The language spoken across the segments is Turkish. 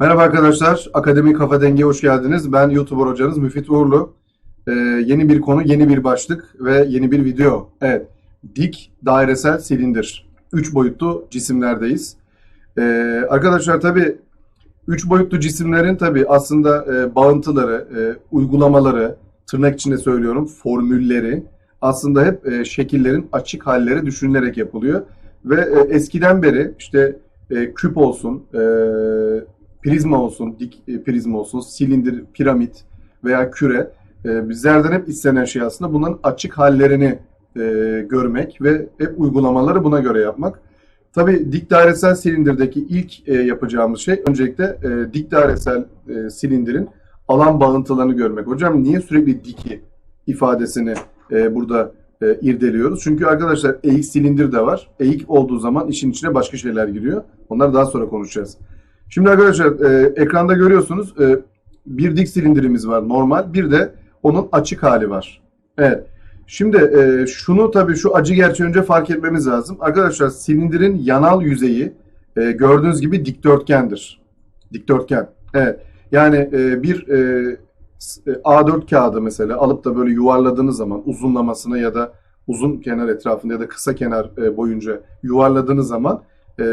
Merhaba arkadaşlar, Akademi Kafa Denge'ye hoş geldiniz. Ben YouTuber hocanız Müfit Uğurlu. Ee, yeni bir konu, yeni bir başlık ve yeni bir video. Evet, dik dairesel silindir. Üç boyutlu cisimlerdeyiz. Ee, arkadaşlar tabii üç boyutlu cisimlerin tabii aslında e, bağıntıları, e, uygulamaları, tırnak içinde söylüyorum, formülleri aslında hep e, şekillerin açık halleri düşünülerek yapılıyor. Ve e, eskiden beri işte e, küp olsun, e, prizma olsun, dik e, prizma olsun, silindir, piramit veya küre e, bizlerden hep istenen şey aslında bunların açık hallerini e, görmek ve hep uygulamaları buna göre yapmak. Tabii dik dairesel silindirdeki ilk yapacağımız şey öncelikle dik dairesel silindirin alan bağıntılarını görmek. Hocam niye sürekli diki ifadesini burada irdeliyoruz? Çünkü arkadaşlar eğik silindir de var. Eğik olduğu zaman işin içine başka şeyler giriyor. Onları daha sonra konuşacağız. Şimdi arkadaşlar e, ekranda görüyorsunuz e, bir dik silindirimiz var normal. Bir de onun açık hali var. Evet. Şimdi e, şunu tabii şu acı gerçeği önce fark etmemiz lazım. Arkadaşlar silindirin yanal yüzeyi e, gördüğünüz gibi dikdörtgendir. Dikdörtgen. Evet. Yani e, bir e, e, A4 kağıdı mesela alıp da böyle yuvarladığınız zaman uzunlamasına ya da uzun kenar etrafında ya da kısa kenar e, boyunca yuvarladığınız zaman e,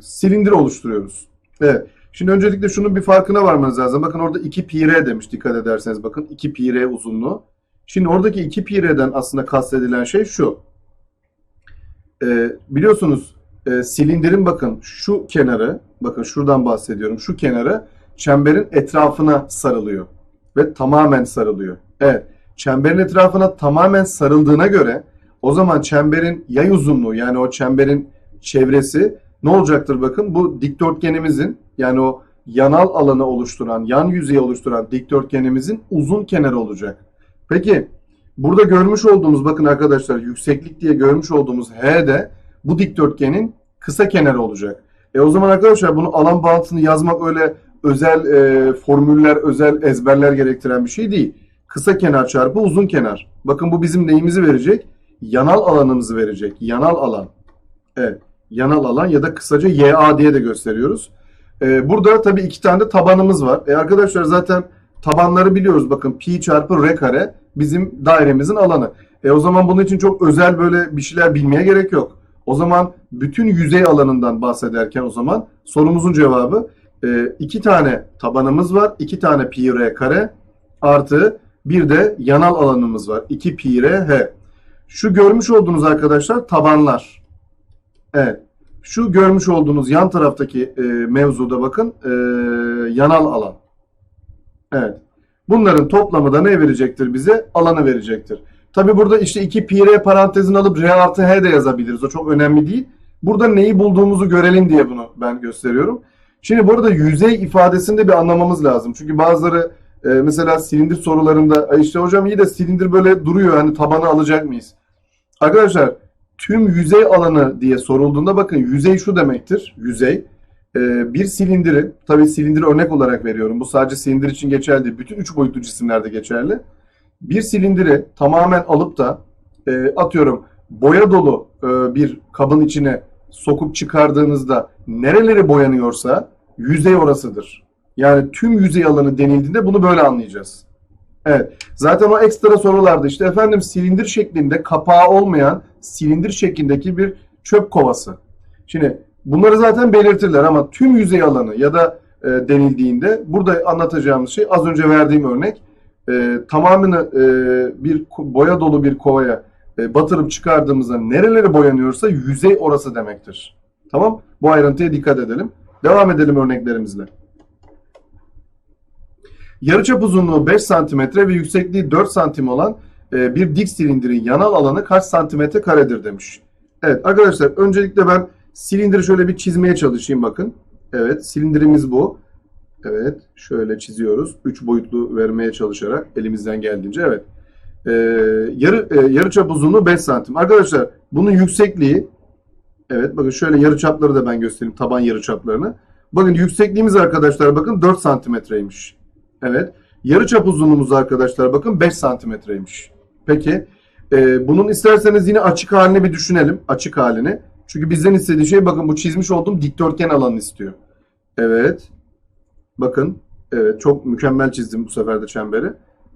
silindir oluşturuyoruz. Evet. Şimdi öncelikle şunun bir farkına varmanız lazım. Bakın orada 2 pi r demiş dikkat ederseniz bakın 2 pi r uzunluğu. Şimdi oradaki 2 pi r'den aslında kastedilen şey şu. Ee, biliyorsunuz e, silindirin bakın şu kenarı, bakın şuradan bahsediyorum. Şu kenarı çemberin etrafına sarılıyor ve tamamen sarılıyor. Evet, çemberin etrafına tamamen sarıldığına göre o zaman çemberin yay uzunluğu yani o çemberin çevresi ne olacaktır bakın bu dikdörtgenimizin yani o yanal alanı oluşturan, yan yüzeyi oluşturan dikdörtgenimizin uzun kenarı olacak. Peki burada görmüş olduğumuz bakın arkadaşlar yükseklik diye görmüş olduğumuz H de bu dikdörtgenin kısa kenarı olacak. E o zaman arkadaşlar bunu alan bağıntısını yazmak öyle özel e, formüller, özel ezberler gerektiren bir şey değil. Kısa kenar çarpı uzun kenar. Bakın bu bizim neyimizi verecek? Yanal alanımızı verecek. Yanal alan. Evet. Yanal alan ya da kısaca YA diye de gösteriyoruz. E, burada tabii iki tane de tabanımız var. E arkadaşlar zaten tabanları biliyoruz. Bakın pi çarpı r kare bizim dairemizin alanı. E o zaman bunun için çok özel böyle bir şeyler bilmeye gerek yok. O zaman bütün yüzey alanından bahsederken o zaman sorumuzun cevabı e, iki tane tabanımız var. iki tane pi r kare artı bir de yanal alanımız var. 2 pi r h. Şu görmüş olduğunuz arkadaşlar tabanlar. Evet. Şu görmüş olduğunuz yan taraftaki e, mevzuda bakın e, yanal alan. Evet. Bunların toplamı da ne verecektir bize? Alanı verecektir. Tabi burada işte 2 pi r parantezini alıp r artı h de yazabiliriz. O çok önemli değil. Burada neyi bulduğumuzu görelim diye bunu ben gösteriyorum. Şimdi burada yüzey ifadesini de bir anlamamız lazım. Çünkü bazıları e, mesela silindir sorularında "Ay işte hocam iyi de silindir böyle duruyor hani tabanı alacak mıyız? Arkadaşlar tüm yüzey alanı diye sorulduğunda bakın yüzey şu demektir. Yüzey e, bir silindirin tabii silindiri örnek olarak veriyorum. Bu sadece silindir için geçerli değil. Bütün üç boyutlu cisimlerde geçerli. Bir silindiri tamamen alıp da e, atıyorum boya dolu e, bir kabın içine sokup çıkardığınızda nereleri boyanıyorsa yüzey orasıdır. Yani tüm yüzey alanı denildiğinde bunu böyle anlayacağız. Evet. Zaten o ekstra sorularda işte efendim silindir şeklinde kapağı olmayan silindir şeklindeki bir çöp kovası. Şimdi bunları zaten belirtirler ama tüm yüzey alanı ya da e, denildiğinde burada anlatacağımız şey az önce verdiğim örnek e, tamamını e, bir boya dolu bir kovaya e, batırıp çıkardığımızda nereleri boyanıyorsa yüzey orası demektir. Tamam? Bu ayrıntıya dikkat edelim. Devam edelim örneklerimizle. Yarıçap uzunluğu 5 cm ve yüksekliği 4 cm olan e, bir dik silindirin yanal alanı kaç santimetre karedir demiş. Evet arkadaşlar öncelikle ben silindiri şöyle bir çizmeye çalışayım bakın. Evet silindirimiz bu. Evet şöyle çiziyoruz. 3 boyutlu vermeye çalışarak elimizden geldiğince evet. Ee, yarı e, yarıçap uzunluğu 5 santim. Arkadaşlar bunun yüksekliği evet bakın şöyle yarıçapları da ben göstereyim taban yarıçaplarını. Bakın yüksekliğimiz arkadaşlar bakın 4 santimetreymiş. Evet. Yarıçap uzunluğumuz arkadaşlar bakın 5 santimetreymiş. Peki e, bunun isterseniz yine açık halini bir düşünelim. Açık halini. Çünkü bizden istediği şey bakın bu çizmiş olduğum dikdörtgen alanını istiyor. Evet. Bakın. Evet çok mükemmel çizdim bu sefer de çemberi.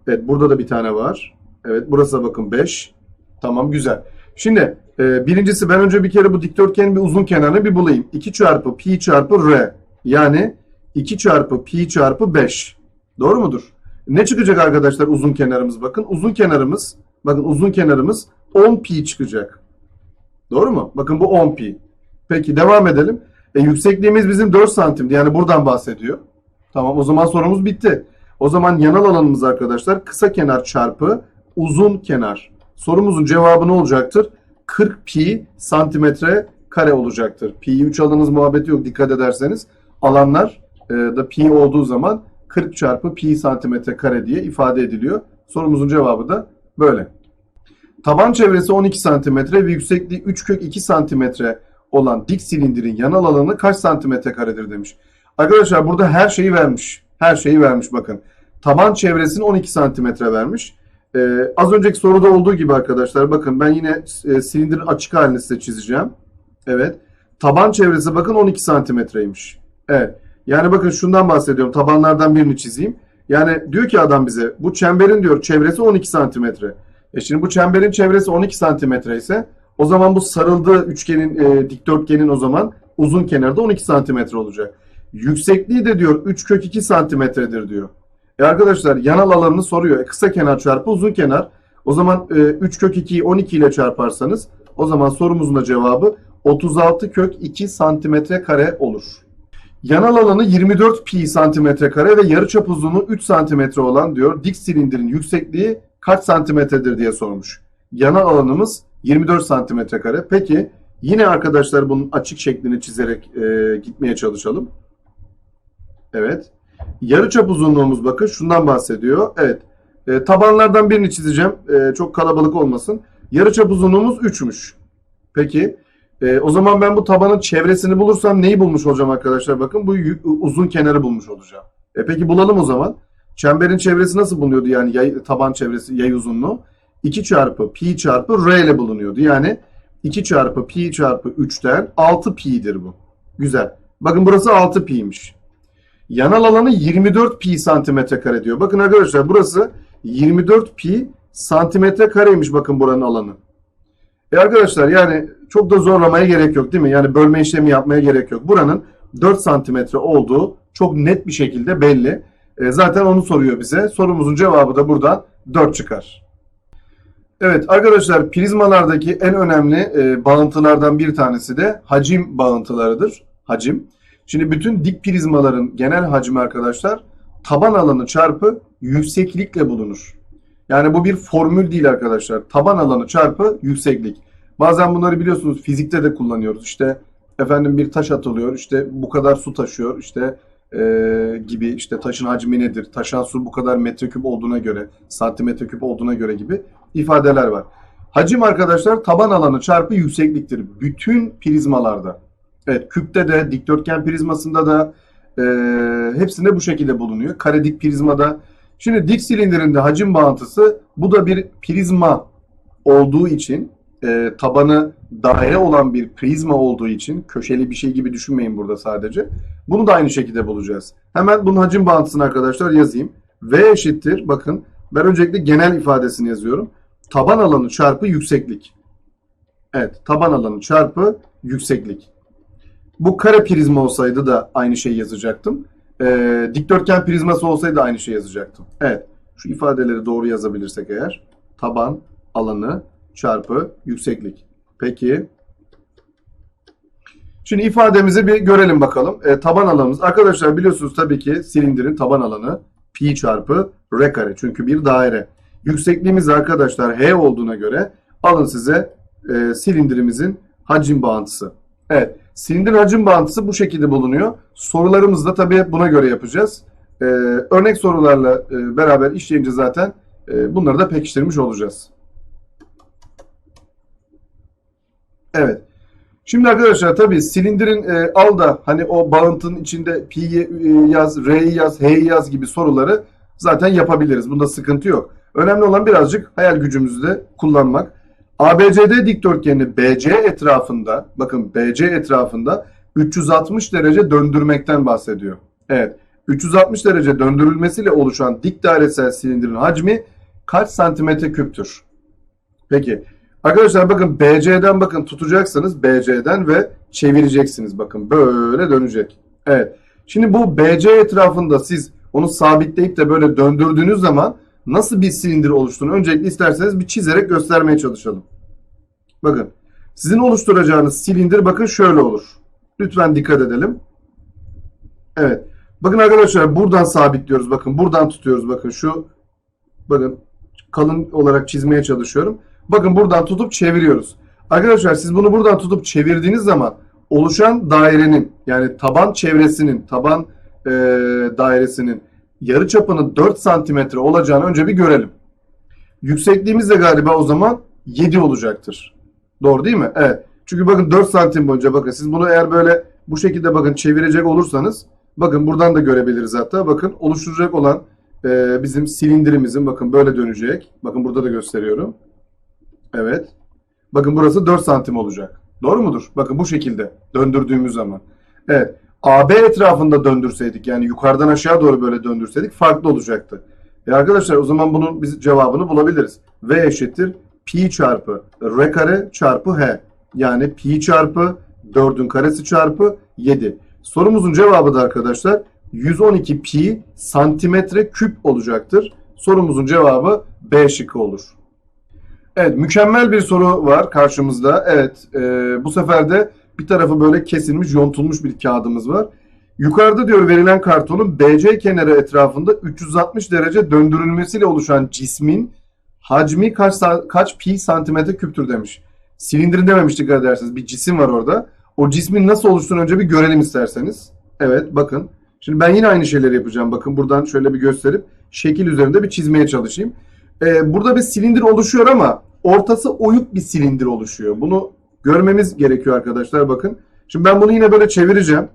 Evet burada da bir tane var. Evet burası da bakın 5. Tamam güzel. Şimdi e, birincisi ben önce bir kere bu dikdörtgenin bir uzun kenarını bir bulayım. 2 çarpı pi çarpı r. Yani 2 çarpı pi çarpı 5. Doğru mudur? Ne çıkacak arkadaşlar uzun kenarımız bakın. Uzun kenarımız bakın uzun kenarımız 10 pi çıkacak. Doğru mu? Bakın bu 10 pi. Peki devam edelim. E, yüksekliğimiz bizim 4 santimdi. Yani buradan bahsediyor. Tamam o zaman sorumuz bitti. O zaman yanal alanımız arkadaşlar kısa kenar çarpı uzun kenar. Sorumuzun cevabı ne olacaktır? 40 pi santimetre kare olacaktır. Pi'yi 3 alanınız muhabbeti yok dikkat ederseniz. Alanlar e, da pi olduğu zaman 40 çarpı pi santimetre kare diye ifade ediliyor. Sorumuzun cevabı da böyle. Taban çevresi 12 santimetre ve yüksekliği 3 kök 2 santimetre olan dik silindirin yanal alanı kaç santimetre karedir demiş. Arkadaşlar burada her şeyi vermiş. Her şeyi vermiş bakın. Taban çevresini 12 santimetre vermiş. Ee, az önceki soruda olduğu gibi arkadaşlar bakın ben yine e, silindirin açık halini size çizeceğim. Evet. Taban çevresi bakın 12 santimetreymiş. Evet. Yani bakın şundan bahsediyorum. Tabanlardan birini çizeyim. Yani diyor ki adam bize bu çemberin diyor çevresi 12 santimetre. E şimdi bu çemberin çevresi 12 santimetre ise o zaman bu sarıldığı üçgenin e, dikdörtgenin o zaman uzun kenarı da 12 santimetre olacak. Yüksekliği de diyor 3 kök 2 santimetredir diyor. E arkadaşlar yanal alanını soruyor. E kısa kenar çarpı uzun kenar. O zaman e, 3 kök 2'yi 12 ile çarparsanız o zaman sorumuzun da cevabı 36 kök 2 santimetre kare olur. Yanal alanı 24 pi santimetre kare ve yarıçap uzunluğu 3 santimetre olan diyor dik silindirin yüksekliği kaç santimetredir diye sormuş. Yanal alanımız 24 santimetre kare. Peki yine arkadaşlar bunun açık şeklini çizerek e, gitmeye çalışalım. Evet. Yarıçap uzunluğumuz bakın şundan bahsediyor. Evet. E, tabanlardan birini çizeceğim. E, çok kalabalık olmasın. Yarıçap uzunluğumuz 3'müş. Peki. E, o zaman ben bu tabanın çevresini bulursam neyi bulmuş olacağım arkadaşlar? Bakın bu uzun kenarı bulmuş olacağım. E, peki bulalım o zaman. Çemberin çevresi nasıl bulunuyordu yani yay, taban çevresi yay uzunluğu? 2 çarpı pi çarpı r ile bulunuyordu. Yani 2 çarpı pi çarpı 3'ten 6 pi'dir bu. Güzel. Bakın burası 6 pi'ymiş. Yanal alanı 24 pi santimetre kare diyor. Bakın arkadaşlar burası 24 pi santimetre kareymiş bakın buranın alanı. E arkadaşlar yani çok da zorlamaya gerek yok değil mi? Yani bölme işlemi yapmaya gerek yok. Buranın 4 santimetre olduğu çok net bir şekilde belli. E, zaten onu soruyor bize. Sorumuzun cevabı da buradan 4 çıkar. Evet arkadaşlar prizmalardaki en önemli e, bağıntılardan bir tanesi de hacim bağıntılarıdır. Hacim. Şimdi bütün dik prizmaların genel hacmi arkadaşlar taban alanı çarpı yükseklikle bulunur. Yani bu bir formül değil arkadaşlar. Taban alanı çarpı yükseklik. Bazen bunları biliyorsunuz fizikte de kullanıyoruz. İşte efendim bir taş atılıyor. işte bu kadar su taşıyor. işte eee, gibi işte taşın hacmi nedir? Taşan su bu kadar metreküp olduğuna göre, santimetre küp olduğuna göre gibi ifadeler var. Hacim arkadaşlar taban alanı çarpı yüksekliktir. Bütün prizmalarda. Evet küpte de dikdörtgen prizmasında da eee, hepsinde bu şekilde bulunuyor. Kare dik prizmada. Şimdi dik silindirinde hacim bağıntısı bu da bir prizma olduğu için e, tabanı daire olan bir prizma olduğu için köşeli bir şey gibi düşünmeyin burada sadece. Bunu da aynı şekilde bulacağız. Hemen bunun hacim bağıntısını arkadaşlar yazayım. V eşittir bakın ben öncelikle genel ifadesini yazıyorum. Taban alanı çarpı yükseklik. Evet taban alanı çarpı yükseklik. Bu kare prizma olsaydı da aynı şeyi yazacaktım. Ee, dikdörtgen prizması olsaydı aynı şeyi yazacaktım. Evet şu ifadeleri doğru yazabilirsek eğer taban alanı çarpı yükseklik. Peki. Şimdi ifademizi bir görelim bakalım. E, taban alanımız. Arkadaşlar biliyorsunuz tabii ki silindirin taban alanı pi çarpı r kare. Çünkü bir daire. Yüksekliğimiz arkadaşlar h olduğuna göre alın size e, silindirimizin hacim bağıntısı. Evet. Silindirin hacim bağıntısı bu şekilde bulunuyor. Sorularımızı da tabii buna göre yapacağız. E, örnek sorularla e, beraber işleyince zaten e, bunları da pekiştirmiş olacağız. Evet. Şimdi arkadaşlar tabii silindirin e, al da hani o bağıntının içinde pi'yi e, yaz, r'yi yaz, h'yi yaz gibi soruları zaten yapabiliriz. Bunda sıkıntı yok. Önemli olan birazcık hayal gücümüzü de kullanmak. ABCD dikdörtgenini BC etrafında, bakın BC etrafında 360 derece döndürmekten bahsediyor. Evet. 360 derece döndürülmesiyle oluşan dik dairesel silindirin hacmi kaç santimetre küptür? Peki. Arkadaşlar bakın BC'den bakın tutacaksınız BC'den ve çevireceksiniz. Bakın böyle dönecek. Evet. Şimdi bu BC etrafında siz onu sabitleyip de böyle döndürdüğünüz zaman nasıl bir silindir oluştuğunu öncelikle isterseniz bir çizerek göstermeye çalışalım. Bakın. Sizin oluşturacağınız silindir bakın şöyle olur. Lütfen dikkat edelim. Evet. Bakın arkadaşlar buradan sabitliyoruz. Bakın buradan tutuyoruz. Bakın şu bakın kalın olarak çizmeye çalışıyorum. Bakın buradan tutup çeviriyoruz. Arkadaşlar siz bunu buradan tutup çevirdiğiniz zaman oluşan dairenin yani taban çevresinin, taban e, dairesinin yarı çapının 4 santimetre olacağını önce bir görelim. Yüksekliğimiz de galiba o zaman 7 olacaktır. Doğru değil mi? Evet. Çünkü bakın 4 santim boyunca bakın siz bunu eğer böyle bu şekilde bakın çevirecek olursanız bakın buradan da görebiliriz hatta. Bakın oluşturacak olan e, bizim silindirimizin bakın böyle dönecek. Bakın burada da gösteriyorum. Evet. Bakın burası 4 santim olacak. Doğru mudur? Bakın bu şekilde döndürdüğümüz zaman. Evet. AB etrafında döndürseydik yani yukarıdan aşağı doğru böyle döndürseydik farklı olacaktı. E arkadaşlar o zaman bunun biz cevabını bulabiliriz. V eşittir pi çarpı r kare çarpı h. Yani pi çarpı 4'ün karesi çarpı 7. Sorumuzun cevabı da arkadaşlar 112 pi santimetre küp olacaktır. Sorumuzun cevabı B şıkkı olur. Evet mükemmel bir soru var karşımızda. Evet e, bu sefer de bir tarafı böyle kesilmiş yontulmuş bir kağıdımız var. Yukarıda diyor verilen kartonun BC kenarı etrafında 360 derece döndürülmesiyle oluşan cismin hacmi kaç, kaç pi santimetre küptür demiş. Silindirin dememiştik dersiniz. Bir cisim var orada. O cismin nasıl oluştuğunu önce bir görelim isterseniz. Evet bakın. Şimdi ben yine aynı şeyleri yapacağım. Bakın buradan şöyle bir gösterip şekil üzerinde bir çizmeye çalışayım. Ee, burada bir silindir oluşuyor ama ortası oyuk bir silindir oluşuyor. Bunu görmemiz gerekiyor arkadaşlar bakın. Şimdi ben bunu yine böyle çevireceğim.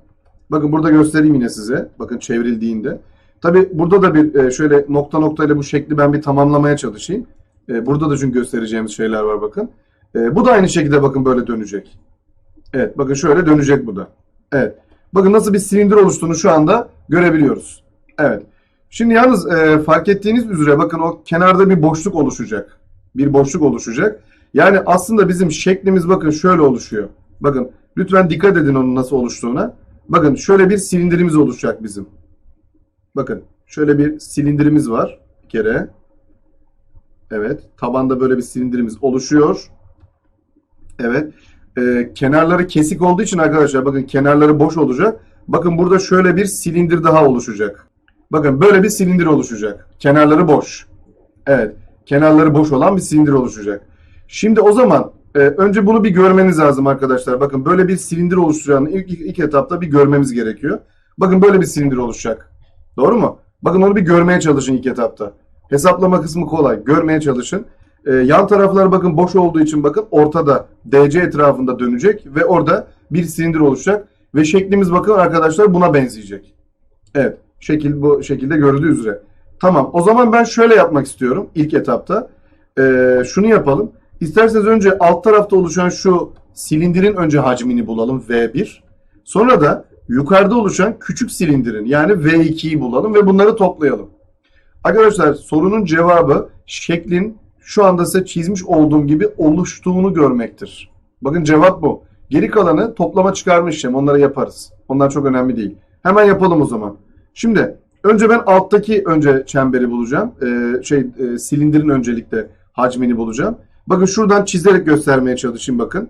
Bakın burada göstereyim yine size. Bakın çevrildiğinde. Tabi burada da bir e, şöyle nokta nokta ile bu şekli ben bir tamamlamaya çalışayım. E, Burada da çünkü göstereceğimiz şeyler var bakın. E, Bu da aynı şekilde bakın böyle dönecek. Evet bakın şöyle dönecek bu da. Evet. Bakın nasıl bir silindir oluştuğunu şu anda görebiliyoruz. Evet. Şimdi yalnız e, fark ettiğiniz üzere bakın o kenarda bir boşluk oluşacak. Bir boşluk oluşacak. Yani aslında bizim şeklimiz bakın şöyle oluşuyor. Bakın lütfen dikkat edin onun nasıl oluştuğuna. Bakın şöyle bir silindirimiz oluşacak bizim. Bakın şöyle bir silindirimiz var bir kere. Evet. Tabanda böyle bir silindirimiz oluşuyor. Evet. Ee, kenarları kesik olduğu için arkadaşlar bakın kenarları boş olacak. Bakın burada şöyle bir silindir daha oluşacak. Bakın böyle bir silindir oluşacak. Kenarları boş. Evet. Kenarları boş olan bir silindir oluşacak. Şimdi o zaman e, önce bunu bir görmeniz lazım arkadaşlar. Bakın böyle bir silindir oluşturacağını ilk, ilk, ilk etapta bir görmemiz gerekiyor. Bakın böyle bir silindir oluşacak. Doğru mu? Bakın onu bir görmeye çalışın ilk etapta. Hesaplama kısmı kolay. Görmeye çalışın. Ee, yan taraflar bakın boş olduğu için bakın ortada DC etrafında dönecek ve orada bir silindir oluşacak. Ve şeklimiz bakın arkadaşlar buna benzeyecek. Evet. Şekil bu şekilde görüldüğü üzere. Tamam. O zaman ben şöyle yapmak istiyorum ilk etapta. Ee, şunu yapalım. İsterseniz önce alt tarafta oluşan şu silindirin önce hacmini bulalım V1. Sonra da yukarıda oluşan küçük silindirin yani V2'yi bulalım ve bunları toplayalım. Arkadaşlar sorunun cevabı şeklin şu anda size çizmiş olduğum gibi oluştuğunu görmektir. Bakın cevap bu. Geri kalanı toplama çıkarma işlemi onları yaparız. Onlar çok önemli değil. Hemen yapalım o zaman. Şimdi önce ben alttaki önce çemberi bulacağım. Ee, şey e, silindirin öncelikle hacmini bulacağım. Bakın şuradan çizerek göstermeye çalışayım bakın.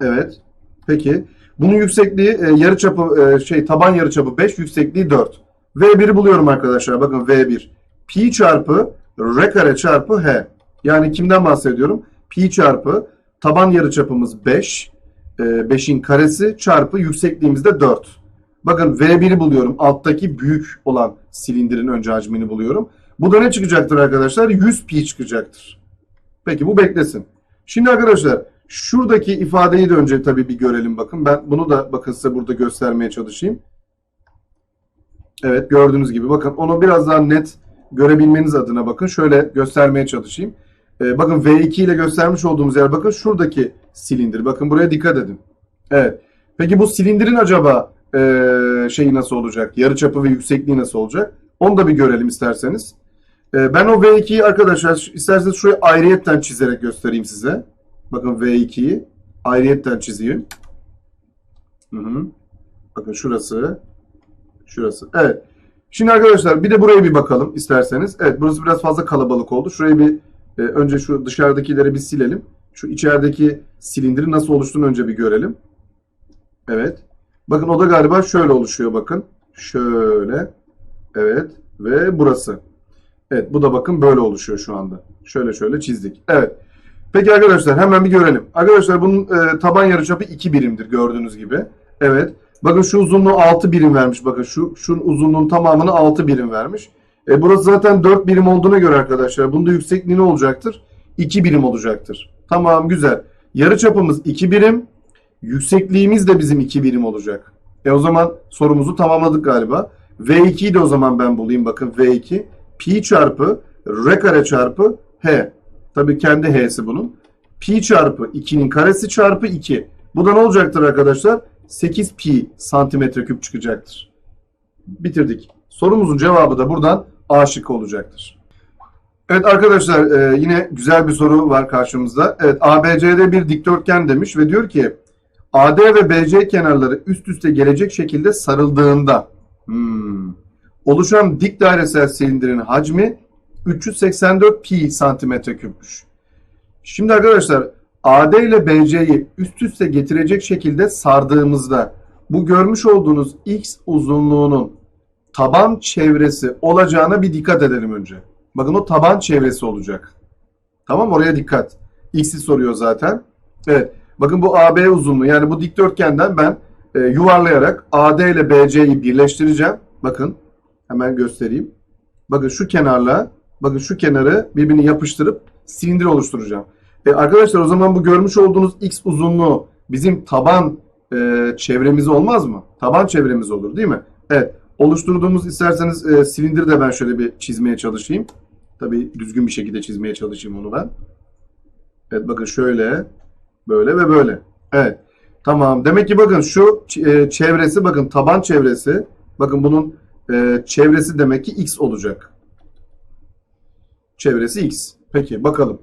Evet. Peki. Bunun yüksekliği e, yarıçapı e, şey taban yarıçapı 5, yüksekliği 4. V1'i buluyorum arkadaşlar. Bakın V1. Pi çarpı R kare çarpı H. Yani kimden bahsediyorum? Pi çarpı taban yarıçapımız 5. 5'in karesi çarpı yüksekliğimiz de 4. Bakın V1'i buluyorum. Alttaki büyük olan silindirin önce hacmini buluyorum. Bu da ne çıkacaktır arkadaşlar? 100 pi çıkacaktır. Peki bu beklesin. Şimdi arkadaşlar şuradaki ifadeyi de önce tabii bir görelim bakın. Ben bunu da bakın size burada göstermeye çalışayım. Evet gördüğünüz gibi bakın onu biraz daha net görebilmeniz adına bakın şöyle göstermeye çalışayım. Ee, bakın V2 ile göstermiş olduğumuz yer bakın şuradaki silindir. Bakın buraya dikkat edin. Evet. Peki bu silindirin acaba e, şeyi nasıl olacak? Yarıçapı ve yüksekliği nasıl olacak? Onu da bir görelim isterseniz. E, ben o V2'yi arkadaşlar isterseniz şuraya ayrıyetten çizerek göstereyim size. Bakın V2'yi ayrıyetten çizeyim. Hı hı. Bakın şurası. Şurası. Evet. Şimdi arkadaşlar bir de buraya bir bakalım isterseniz. Evet burası biraz fazla kalabalık oldu. Şurayı bir e, önce şu dışarıdakileri bir silelim. Şu içerideki silindirin nasıl oluştuğunu önce bir görelim. Evet. Bakın o da galiba şöyle oluşuyor bakın. Şöyle. Evet. Ve burası. Evet bu da bakın böyle oluşuyor şu anda. Şöyle şöyle çizdik. Evet. Peki arkadaşlar hemen bir görelim. Arkadaşlar bunun e, taban yarıçapı 2 birimdir gördüğünüz gibi. Evet. Bakın şu uzunluğu 6 birim vermiş. Bakın şu şunun uzunluğun tamamını 6 birim vermiş. E, burası zaten 4 birim olduğuna göre arkadaşlar bunun da yüksekliği ne olacaktır? 2 birim olacaktır. Tamam güzel. Yarıçapımız 2 birim. Yüksekliğimiz de bizim 2 birim olacak. E o zaman sorumuzu tamamladık galiba. V2'yi de o zaman ben bulayım. Bakın V2 pi çarpı r kare çarpı h. Tabii kendi h'si bunun. Pi çarpı 2'nin karesi çarpı 2. Bu da ne olacaktır arkadaşlar? 8 pi santimetre küp çıkacaktır. Bitirdik. Sorumuzun cevabı da buradan A şıkkı olacaktır. Evet arkadaşlar e, yine güzel bir soru var karşımızda. Evet ABCD bir dikdörtgen demiş ve diyor ki AD ve BC kenarları üst üste gelecek şekilde sarıldığında hmm, oluşan dik dairesel silindirin hacmi 384 pi santimetre küpmüş. Şimdi arkadaşlar AD ile BC'yi üst üste getirecek şekilde sardığımızda bu görmüş olduğunuz X uzunluğunun taban çevresi olacağına bir dikkat edelim önce. Bakın o taban çevresi olacak. Tamam oraya dikkat. X'i soruyor zaten. Evet. Bakın bu AB uzunluğu yani bu dikdörtgenden ben e, yuvarlayarak AD ile BC'yi birleştireceğim. Bakın hemen göstereyim. Bakın şu kenarla bakın şu kenarı birbirine yapıştırıp silindir oluşturacağım. E, arkadaşlar o zaman bu görmüş olduğunuz X uzunluğu bizim taban e, çevremiz olmaz mı? Taban çevremiz olur değil mi? Evet. Oluşturduğumuz isterseniz e, silindiri de ben şöyle bir çizmeye çalışayım. Tabii düzgün bir şekilde çizmeye çalışayım onu ben. Evet bakın şöyle, böyle ve böyle. Evet. Tamam. Demek ki bakın şu e, çevresi bakın taban çevresi. Bakın bunun e, çevresi demek ki x olacak. Çevresi x. Peki bakalım.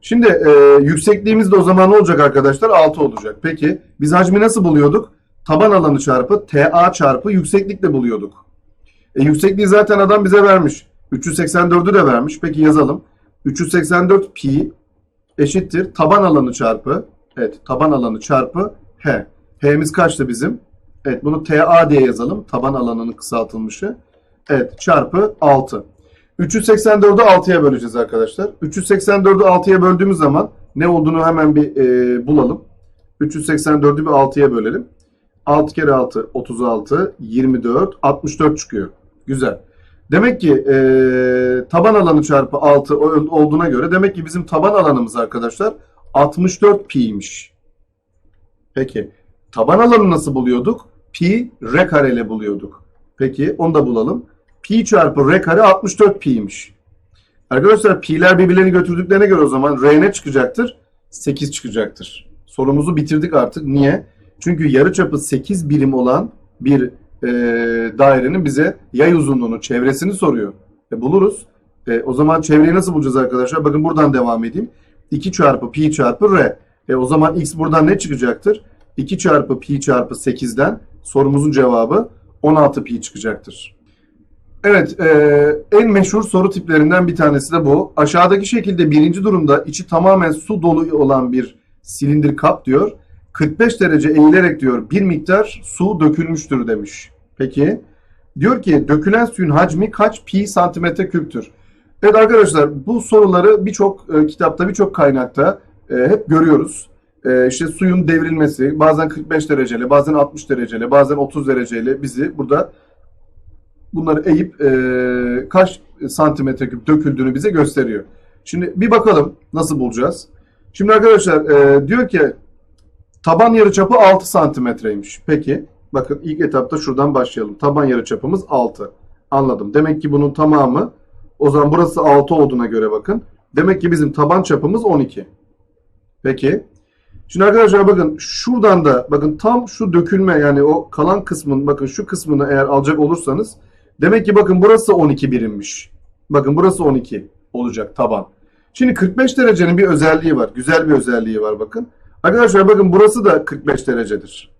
Şimdi e, yüksekliğimiz de o zaman ne olacak arkadaşlar? 6 olacak. Peki biz hacmi nasıl buluyorduk? Taban alanı çarpı TA çarpı yükseklikle buluyorduk. E, yüksekliği zaten adam bize vermiş. 384'ü de vermiş. Peki yazalım. 384 pi eşittir taban alanı çarpı evet taban alanı çarpı h. H'miz kaçtı bizim? Evet bunu TA diye yazalım. Taban alanının kısaltılmışı. Evet çarpı 6. 384'ü 6'ya böleceğiz arkadaşlar. 384'ü 6'ya böldüğümüz zaman ne olduğunu hemen bir e, bulalım. 384'ü bir 6'ya bölelim. 6 kere 6 36 24 64 çıkıyor. Güzel. Demek ki e, taban alanı çarpı 6 olduğuna göre demek ki bizim taban alanımız arkadaşlar 64 pi'ymiş. Peki taban alanı nasıl buluyorduk? Pi r kare ile buluyorduk. Peki onu da bulalım. Pi çarpı r kare 64 pi'ymiş. Arkadaşlar pi'ler birbirlerini götürdüklerine göre o zaman r ne çıkacaktır? 8 çıkacaktır. Sorumuzu bitirdik artık. Niye? Çünkü yarıçapı 8 birim olan bir e, dairenin bize yay uzunluğunu, çevresini soruyor. E, buluruz. E, o zaman çevreyi nasıl bulacağız arkadaşlar? Bakın buradan devam edeyim. 2 çarpı pi çarpı r. E, o zaman x buradan ne çıkacaktır? 2 çarpı pi çarpı 8'den sorumuzun cevabı 16 pi çıkacaktır. Evet, e, en meşhur soru tiplerinden bir tanesi de bu. Aşağıdaki şekilde birinci durumda içi tamamen su dolu olan bir silindir kap diyor. 45 derece eğilerek diyor bir miktar su dökülmüştür demiş. Peki diyor ki dökülen suyun hacmi kaç pi santimetre küptür? Evet arkadaşlar bu soruları birçok e, kitapta birçok kaynakta e, hep görüyoruz. E, işte suyun devrilmesi bazen 45 dereceyle bazen 60 dereceyle bazen 30 dereceyle bizi burada bunları eğip e, kaç santimetre küp döküldüğünü bize gösteriyor. Şimdi bir bakalım nasıl bulacağız. Şimdi arkadaşlar e, diyor ki taban yarıçapı 6 santimetreymiş. Peki bakın ilk etapta şuradan başlayalım. Taban yarıçapımız 6. Anladım. Demek ki bunun tamamı o zaman burası 6 olduğuna göre bakın. Demek ki bizim taban çapımız 12. Peki Şimdi arkadaşlar bakın şuradan da bakın tam şu dökülme yani o kalan kısmın bakın şu kısmını eğer alacak olursanız demek ki bakın burası 12 birimmiş. Bakın burası 12 olacak taban. Şimdi 45 derecenin bir özelliği var. Güzel bir özelliği var bakın. Arkadaşlar bakın burası da 45 derecedir.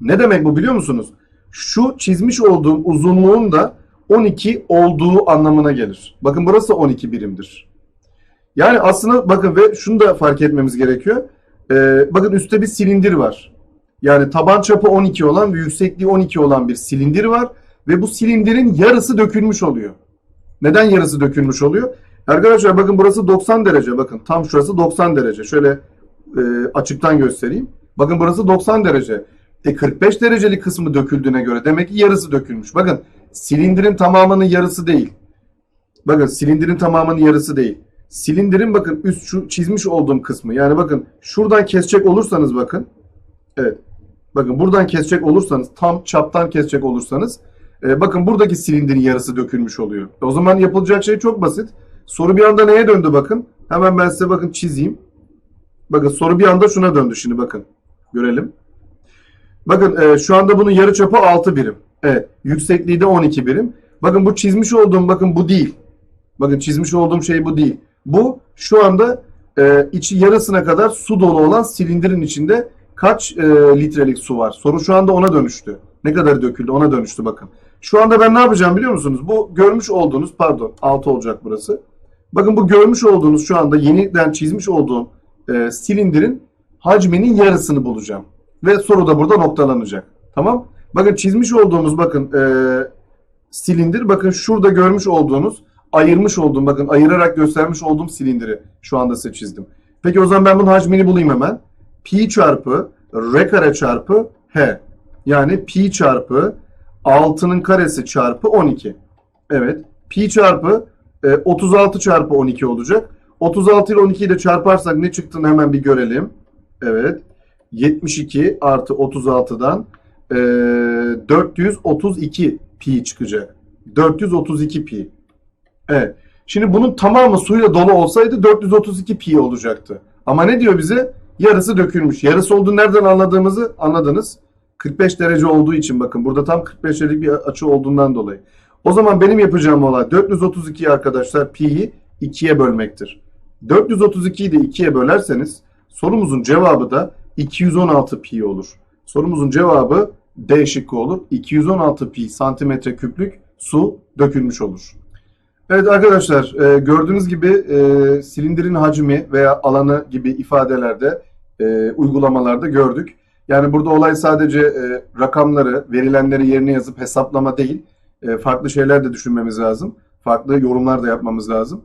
Ne demek bu biliyor musunuz? Şu çizmiş olduğum uzunluğun da 12 olduğu anlamına gelir. Bakın burası 12 birimdir. Yani aslında bakın ve şunu da fark etmemiz gerekiyor. Ee, bakın üstte bir silindir var. Yani taban çapı 12 olan ve yüksekliği 12 olan bir silindir var. Ve bu silindirin yarısı dökülmüş oluyor. Neden yarısı dökülmüş oluyor? Arkadaşlar bakın burası 90 derece. Bakın tam şurası 90 derece. Şöyle e, açıktan göstereyim. Bakın burası 90 derece. E 45 derecelik kısmı döküldüğüne göre demek ki yarısı dökülmüş. Bakın silindirin tamamının yarısı değil. Bakın silindirin tamamının yarısı değil. Silindirin bakın üst şu çizmiş olduğum kısmı. Yani bakın şuradan kesecek olursanız bakın. Evet. Bakın buradan kesecek olursanız tam çaptan kesecek olursanız e, bakın buradaki silindirin yarısı dökülmüş oluyor. O zaman yapılacak şey çok basit. Soru bir anda neye döndü bakın. Hemen ben size bakın çizeyim. Bakın soru bir anda şuna döndü şimdi bakın. Görelim. Bakın e, şu anda bunun yarı çapı 6 birim. Evet. Yüksekliği de 12 birim. Bakın bu çizmiş olduğum bakın bu değil. Bakın çizmiş olduğum şey bu değil. Bu şu anda e, içi yarısına kadar su dolu olan silindirin içinde kaç e, litrelik su var? Soru şu anda ona dönüştü. Ne kadar döküldü ona dönüştü bakın. Şu anda ben ne yapacağım biliyor musunuz? Bu görmüş olduğunuz pardon 6 olacak burası. Bakın bu görmüş olduğunuz şu anda yeniden çizmiş olduğum e, silindirin hacminin yarısını bulacağım. Ve soru da burada noktalanacak. Tamam? Bakın çizmiş olduğumuz bakın e, silindir bakın şurada görmüş olduğunuz ayırmış olduğum bakın ayırarak göstermiş olduğum silindiri şu anda size çizdim. Peki o zaman ben bunun hacmini bulayım hemen. Pi çarpı r kare çarpı h. Yani pi çarpı 6'nın karesi çarpı 12. Evet. Pi çarpı e, 36 çarpı 12 olacak. 36 ile 12'yi de çarparsak ne çıktığını hemen bir görelim. Evet. 72 artı 36'dan e, 432 pi çıkacak. 432 pi. Evet. Şimdi bunun tamamı suyla dolu olsaydı 432 pi olacaktı. Ama ne diyor bize? Yarısı dökülmüş. Yarısı olduğunu nereden anladığımızı anladınız. 45 derece olduğu için bakın burada tam 45 derecelik bir açı olduğundan dolayı. O zaman benim yapacağım olay 432 arkadaşlar pi'yi 2'ye bölmektir. 432'yi de 2'ye bölerseniz sorumuzun cevabı da 216 pi olur. Sorumuzun cevabı D şıkkı olur. 216 pi santimetre küplük su dökülmüş olur. Evet arkadaşlar e, gördüğünüz gibi e, silindirin hacmi veya alanı gibi ifadelerde e, uygulamalarda gördük. Yani burada olay sadece rakamları, verilenleri yerine yazıp hesaplama değil, farklı şeyler de düşünmemiz lazım. Farklı yorumlar da yapmamız lazım.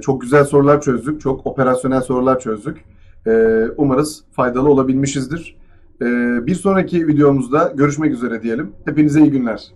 Çok güzel sorular çözdük, çok operasyonel sorular çözdük. Umarız faydalı olabilmişizdir. E, bir sonraki videomuzda görüşmek üzere diyelim. Hepinize iyi günler.